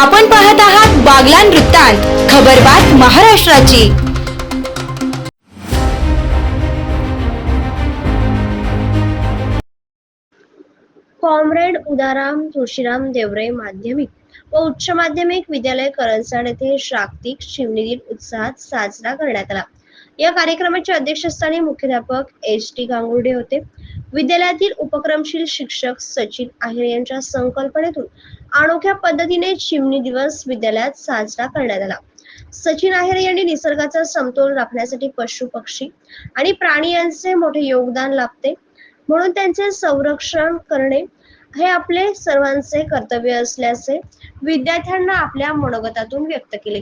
आपण पाहत आहात बागलान वृत्तांत खबरबात महाराष्ट्राची. कॉम्रेड उदाराम तुळशीराम देवरे माध्यमिक व उच्च माध्यमिक विद्यालय करंजाड येथे जागतिक शिवणी दिन उत्साहात साजरा करण्यात आला. या कार्यक्रमाच्या अध्यक्षस्थानी मुख्याध्यापक एच टी गांगुर्डे होते. विद्यालयातील उपक्रमशील शिक्षक सचिन आहेर यांच्या संकल्पनेतून अनोख्या पद्धतीने चिमणी दिवस विद्यालयात साजरा करण्यात आला. सचिन आहेर यांनी निसर्गाचा समतोल राखण्यासाठी पशु पक्षी आणि प्राणी यांचे मोठे योगदान लाभते. म्हणून त्यांचे संरक्षण करणे हे आपले सर्वांचे कर्तव्य असल्याचे विद्यार्थ्यांना आपल्या मनोगतातून व्यक्त केले.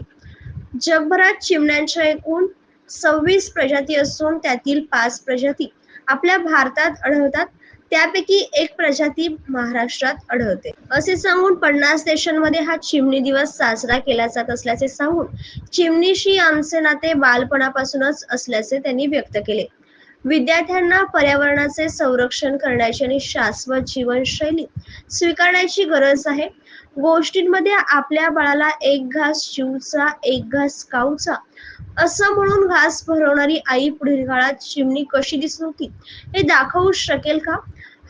जगभरात चिमण्यांच्या एकूण सव्वीस प्रजाती असून त्यातील पाच प्रजाती आपल्या भारतात आढळतात त्यापैकी एक प्रजाती महाराष्ट्रात आढळते. असे सांगून पन्नास देशांमध्ये हा चिमणी दिवस साजरा केला जात असल्याचे सांगून चिमणीशी आमचे नाते बालपणापासूनच असल्याचे त्यांनी व्यक्त केले. विद्यार्थ्यांना पर्यावरणाचे संरक्षण करण्याची आणि शाश्वत जीवनशैली स्वीकारण्याची गरज आहे. गोष्टींमध्ये आपल्या बाळाला एक घास शिवचा एक घास काऊचा असं म्हणून घास भरवणारी आई पुढील काळात चिमणी कशी दिसत होती हे दाखवू शकेल का?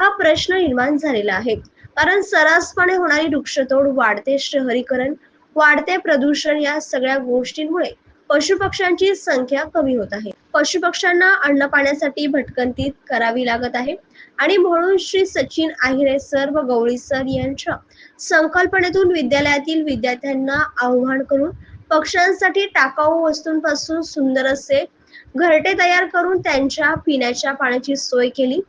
हा प्रश्न निर्माण झालेला आहे. कारण सरासपणे होणारी वृक्षतोड वाढते शहरीकरण वाढते प्रदूषण या सगळ्या गोष्टींमुळे पशुपक्ष्यांची संख्या कमी होत आहे. पशुपक्ष्यांना अन्न पाण्यासाठी भटकंती करावी लागत आहे. आणि म्हणून श्री सचिन आहिरे सर व गवळी सर यांच्या संकल्पनेतून विद्यालयातील विद्यार्थ्यांना आव्हान करून पक्ष्यांसाठी टाकाऊ वस्तूंपासून सुंदर असे घरटे तयार करून त्यांच्या पिण्याच्या पाण्याची सोय केली.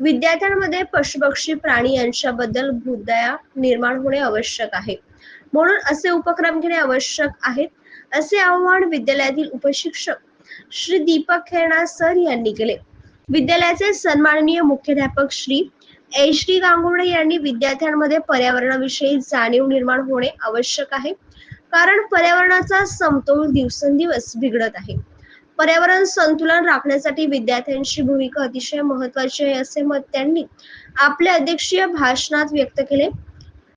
विद्यार्थ्यांमध्ये पशुपक्षी प्राणी यांच्याबद्दल भूदया निर्माण होणे आवश्यक आहे. म्हणून असे उपक्रम घेणे आवश्यक आहेत. असे आव्हान विद्यालयातील उपशिक्षक श्री दीपक खेरणा सर यांनी केले. विद्यालयाचे सन्माननीय मुख्याध्यापक श्री एच डी गांगुर्डे यांनी विद्यार्थ्यांमध्ये पर्यावरणाविषयी जाणीव निर्माण होणे आवश्यक आहे. कारण पर्यावरणाचा समतोल दिवसेंदिवस बिघडत आहे. पर्यावरण संतुलन राखण्यासाठी विद्यार्थ्यांची भूमिका अतिशय महत्वाची आहे असे मत त्यांनी आपल्या अध्यक्षीय भाषणात व्यक्त केले.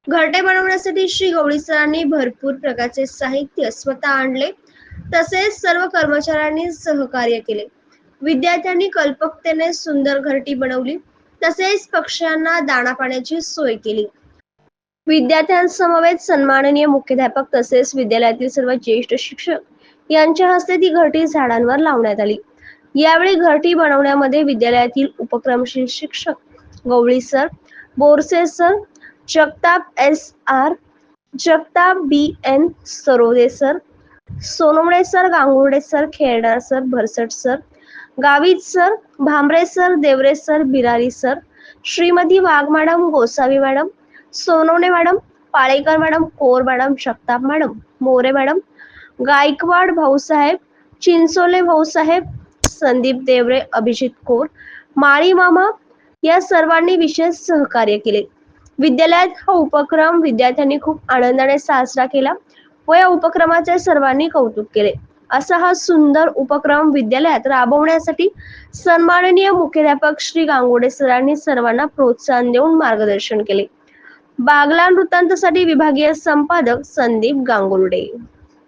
घरटे बनवण्यासाठी श्री गवळी सरांनी भरपूर प्रकारचे साहित्य स्वतः आणले. तसेच सर्व कर्मचाऱ्यांनी सहकार्य केले. विद्यार्थ्यांनी कल्पकतेने सुंदर घरटी बनवली. तसेच पक्ष्यांना दाणा पाण्याची सोय केली. विद्यार्थ्यांसमवेत सन्माननीय मुख्याध्यापक तसेच विद्यालयातील सर्व ज्येष्ठ शिक्षक यांच्या हस्ते ती घरटी झाडांवर लावण्यात आली. यावेळी घरटी बनवण्यामध्ये विद्यालयातील उपक्रमशील शिक्षक Gawali sir Borse sir Jagtap S R Jagtap B N Sarode sir Sonawane sir Gangurde sir Khelnar sir Bharsat sir Gavit sir Bhambare sir Deore sir Birari sir Shrimati Wagh madam Gosavi madam Sonawane madam Palekar madam Kor madam Jagtap madam More madam Gaikwad Bhausaheb Chinchole Bhausaheb Sandeep Deore Abhijit Kor Mali मामा या सर्वांनी विशेष सहकार्य केले. विद्यालयात हा उपक्रम विद्यार्थ्यांनी खूप आनंदाने साजरा केला. व या उपक्रमाचे सर्वांनी कौतुक केले. असा हा सुंदर उपक्रम विद्यालयात राबवण्यासाठी सन्माननीय मुख्याध्यापक श्री गांगोडे सरांनी सर्वांना प्रोत्साहन देऊन मार्गदर्शन केले. बागला वृत्तांतसाठी विभागीय संपादक संदीप गांगुर्डे.